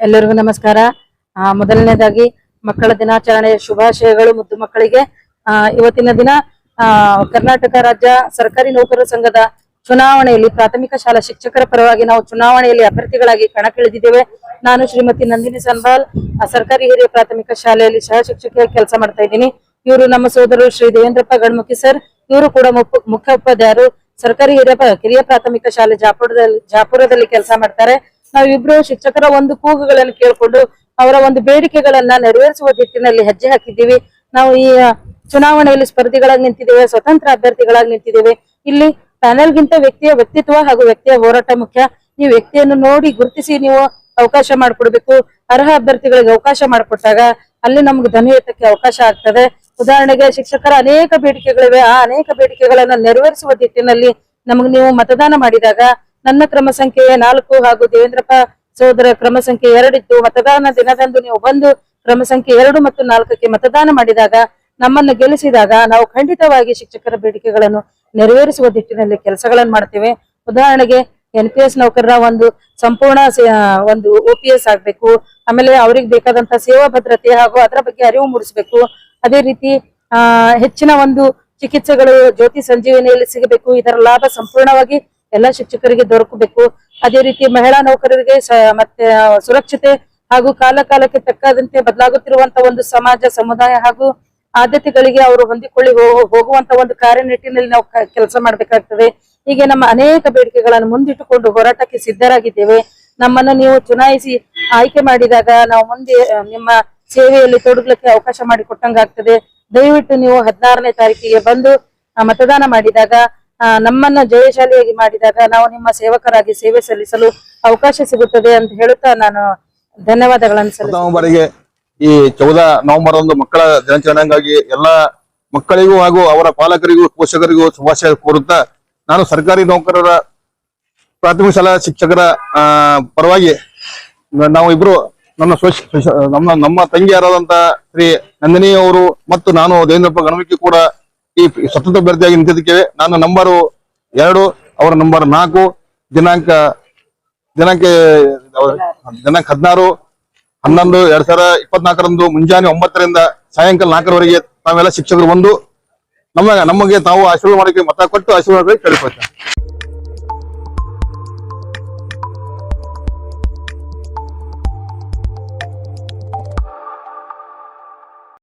ಎಲ್ಲರಿಗೂ ನಮಸ್ಕಾರ. ಮೊದಲನೇದಾಗಿ ಮಕ್ಕಳ ದಿನಾಚರಣೆಯ ಶುಭಾಶಯಗಳು ಮುದ್ದು ಮಕ್ಕಳಿಗೆ. ಇವತ್ತಿನ ದಿನ ಕರ್ನಾಟಕ ರಾಜ್ಯ ಸರ್ಕಾರಿ ನೌಕರರ ಸಂಘದ ಚುನಾವಣೆಯಲ್ಲಿ ಪ್ರಾಥಮಿಕ ಶಾಲಾ ಶಿಕ್ಷಕರ ಪರವಾಗಿ ನಾವು ಚುನಾವಣೆಯಲ್ಲಿ ಅಭ್ಯರ್ಥಿಗಳಾಗಿ ಕಣಕ್ಕಿಳಿದಿದ್ದೇವೆ ನಾನು ಶ್ರೀಮತಿ ನಂದಿನಿ ಸನ್ಬಾಲ್ ಸರ್ಕಾರಿ ಹಿರಿಯ ಪ್ರಾಥಮಿಕ ಶಾಲೆಯಲ್ಲಿ ಸಹ ಶಿಕ್ಷಕಿಯಾಗಿ ಕೆಲಸ ಮಾಡ್ತಾ ಇದ್ದೀನಿ. ಇವರು ನಮ್ಮ ಸೋದರರು ಶ್ರೀ ದೇವೇಂದ್ರಪ್ಪ ಗಣಮುಖಿ ಸರ್. ಇವರು ಕೂಡ ಮುಖ್ಯ- ಉಪಾಧ್ಯಾಯರು ಸರ್ಕಾರಿ ಹಿರಿಯ ಕಿರಿಯ ಪ್ರಾಥಮಿಕ ಶಾಲೆ ಜಾಪುರದಲ್ಲಿ ಜಾಪುರದಲ್ಲಿ ಕೆಲಸ ಮಾಡ್ತಾರೆ. ನಾವಿಬ್ರು ಶಿಕ್ಷಕರ ಒಂದು ಕೂಗುಗಳನ್ನು ಕೇಳಿಕೊಂಡು ಅವರ ಒಂದು ಬೇಡಿಕೆಗಳನ್ನ ನೆರವೇರಿಸುವ ನಿಟ್ಟಿನಲ್ಲಿ ಹೆಜ್ಜೆ ಹಾಕಿದ್ದೀವಿ. ನಾವು ಈ ಚುನಾವಣೆಯಲ್ಲಿ ಸ್ಪರ್ಧಿಗಳಾಗಿ ನಿಂತಿದ್ದೇವೆ, ಸ್ವತಂತ್ರ ಅಭ್ಯರ್ಥಿಗಳಾಗಿ ನಿಂತಿದ್ದೇವೆ. ಇಲ್ಲಿ ಪ್ಯಾನೆಲ್ಗಿಂತ ವ್ಯಕ್ತಿಯ ವ್ಯಕ್ತಿತ್ವ ಹಾಗೂ ವ್ಯಕ್ತಿಯ ಹೋರಾಟ ಮುಖ್ಯ. ಈ ವ್ಯಕ್ತಿಯನ್ನು ನೋಡಿ ಗುರುತಿಸಿ ನೀವು ಅವಕಾಶ ಮಾಡಿಕೊಡ್ಬೇಕು. ಅರ್ಹ ಅಭ್ಯರ್ಥಿಗಳಿಗೆ ಅವಕಾಶ ಮಾಡಿಕೊಟ್ಟಾಗ ಅಲ್ಲಿ ನಮ್ಗೆ ಧ್ವನಿ ಎತ್ತಕ್ಕೆ ಅವಕಾಶ ಆಗ್ತದೆ. ಉದಾಹರಣೆಗೆ ಶಿಕ್ಷಕರ ಅನೇಕ ಬೇಡಿಕೆಗಳಿವೆ. ಆ ಅನೇಕ ಬೇಡಿಕೆಗಳನ್ನ ನೆರವೇರಿಸುವ ನಿಟ್ಟಿನಲ್ಲಿ ನಮಗೆ ನೀವು ಮತದಾನ ಮಾಡಿದಾಗ ನನ್ನ ಕ್ರಮ ಸಂಖ್ಯೆ ನಾಲ್ಕು ಹಾಗೂ ದೇವೇಂದ್ರಪ್ಪ ಸೋದರ ಕ್ರಮ ಸಂಖ್ಯೆ ಎರಡಿತ್ತು ಮತದಾನ ದಿನದಂದು ನೀವು ಬಂದು ಕ್ರಮ ಸಂಖ್ಯೆ ಎರಡು ಮತ್ತು ನಾಲ್ಕಕ್ಕೆ ಮತದಾನ ಮಾಡಿದಾಗ, ನಮ್ಮನ್ನು ಗೆಲ್ಲಿಸಿದಾಗ ನಾವು ಖಂಡಿತವಾಗಿ ಶಿಕ್ಷಕರ ಬೇಡಿಕೆಗಳನ್ನು ನೆರವೇರಿಸುವ ದಿಟ್ಟಿನಲ್ಲಿ ಕೆಲಸಗಳನ್ನು ಮಾಡ್ತೇವೆ. ಉದಾಹರಣೆಗೆ, ಎನ್ ಪಿ ಎಸ್ ನೌಕರರ ಒಂದು ಸಂಪೂರ್ಣ ಒಂದು ಒ ಪಿ ಎಸ್ ಆಗ್ಬೇಕು, ಆಮೇಲೆ ಅವ್ರಿಗೆ ಬೇಕಾದಂತಹ ಸೇವಾ ಭದ್ರತೆ ಹಾಗೂ ಅದರ ಬಗ್ಗೆ ಅರಿವು ಮೂಡಿಸಬೇಕು. ಅದೇ ರೀತಿ ಹೆಚ್ಚಿನ ಒಂದು ಚಿಕಿತ್ಸೆಗಳು ಜ್ಯೋತಿ ಸಂಜೀವಿನಿಯಲ್ಲಿ ಸಿಗಬೇಕು. ಇದರ ಲಾಭ ಸಂಪೂರ್ಣವಾಗಿ ಎಲ್ಲ ಶಿಕ್ಷಕರಿಗೆ ದೊರಕಬೇಕು. ಅದೇ ರೀತಿ ಮಹಿಳಾ ನೌಕರರಿಗೆ ಮತ್ತೆ ಸುರಕ್ಷತೆ ಹಾಗೂ ಕಾಲ ಕಾಲಕ್ಕೆ ತಕ್ಕಾದಂತೆ ಬದಲಾಗುತ್ತಿರುವಂತ ಒಂದು ಸಮಾಜ, ಸಮುದಾಯ ಹಾಗೂ ಆದ್ಯತೆಗಳಿಗೆ ಅವರು ಹೊಂದಿಕೊಳ್ಳಿ ಹೋಗುವಂತ ಒಂದು ಕಾರ್ಯನಿಟ್ಟಿನಲ್ಲಿ ನಾವು ಕೆಲಸ ಮಾಡಬೇಕಾಗ್ತದೆ. ಹೀಗೆ ನಮ್ಮ ಅನೇಕ ಬೇಡಿಕೆಗಳನ್ನು ಮುಂದಿಟ್ಟುಕೊಂಡು ಹೋರಾಟಕ್ಕೆ ಸಿದ್ಧರಾಗಿದ್ದೇವೆ. ನಮ್ಮನ್ನು ನೀವು ಚುನಾಯಿಸಿ ಆಯ್ಕೆ ಮಾಡಿದಾಗ ನಾವು ಮುಂದೆ ನಿಮ್ಮ ಸೇವೆಯಲ್ಲಿ ತೊಡಗಲಿಕ್ಕೆ ಅವಕಾಶ ಮಾಡಿಕೊಟ್ಟಂಗಾಗ್ತದೆ. ದಯವಿಟ್ಟು ನೀವು ಹದಿನಾರನೇ ತಾರೀಕಿಗೆ ಬಂದು ಮತದಾನ ಮಾಡಿದಾಗ ನಮ್ಮನ್ನ ಜಯಶಾಲಿಯಾಗಿ ಮಾಡಿದಾಗ ನಾವು ನಿಮ್ಮ ಸೇವಕರಾಗಿ ಸೇವೆ ಸಲ್ಲಿಸಲು ಅವಕಾಶ ಸಿಗುತ್ತದೆ ಅಂತ ಹೇಳುತ್ತಾ ನಾನು ಧನ್ಯವಾದಗಳನ್ನು ಸಲ್ಲಿಸ್ತೇನೆ ಪ್ರಥಮ ಬಾರಿಗೆ ಈ ಚೌದ ನವೆಂಬರ್ ಒಂದು ಮಕ್ಕಳ ದಿನಾಚರಣೆಗಾಗಿ ಎಲ್ಲಾ ಮಕ್ಕಳಿಗೂ ಹಾಗೂ ಅವರ ಪಾಲಕರಿಗೂ, ಪೋಷಕರಿಗೂ ಶುಭಾಶಯ ಕೋರುತ್ತಾ ನಾನು ಸರ್ಕಾರಿ ನೌಕರರ ಪ್ರಾಥಮಿಕ ಶಾಲಾ ಶಿಕ್ಷಕರ ಪರವಾಗಿ ನಾವು ಇಬ್ರು ನನ್ನ ನಮ್ಮ ನಮ್ಮ ತಂಗಿಯರಾದಂತ ಶ್ರೀ ನಂದಿನಿ ಅವರು ಮತ್ತು ನಾನು ದೇವೇಂದ್ರಪ್ಪ ಗಣಮಿಕೆ ಕೂಡ ಈ ಸ್ವತಂತ್ರ ಅಭ್ಯರ್ಥಿಯಾಗಿ ನಿಂತಿದ್ದೇವೆ ನಾನು ನಂಬರ್ ಎರಡು, ಅವರ ನಂಬರ್ ನಾಲ್ಕು, ದಿನಾಂಕ ದಿನಾಂಕ ದಿನಾಂಕ ಹದಿನಾರು, ಹನ್ನೊಂದು, ಎರಡ್ ಸಾವಿರ ಇಪ್ಪತ್ನಾಲ್ಕರಂದು ಮುಂಜಾನೆ ಒಂಬತ್ತರಿಂದ ಸಾಯಂಕಾಲ ನಾಲ್ಕರವರೆಗೆ ತಾವೆಲ್ಲ ಶಿಕ್ಷಕರು ಬಂದು ನಮ್ಮ ನಮಗೆ ತಾವು ಆಶೀರ್ವಾದ ಮಾಡಕ್ಕೆ ಮತ ಕೊಟ್ಟು ಆಶೀರ್ವಾದ ಕೇಳಿಕೊಳ್ತೇವೆ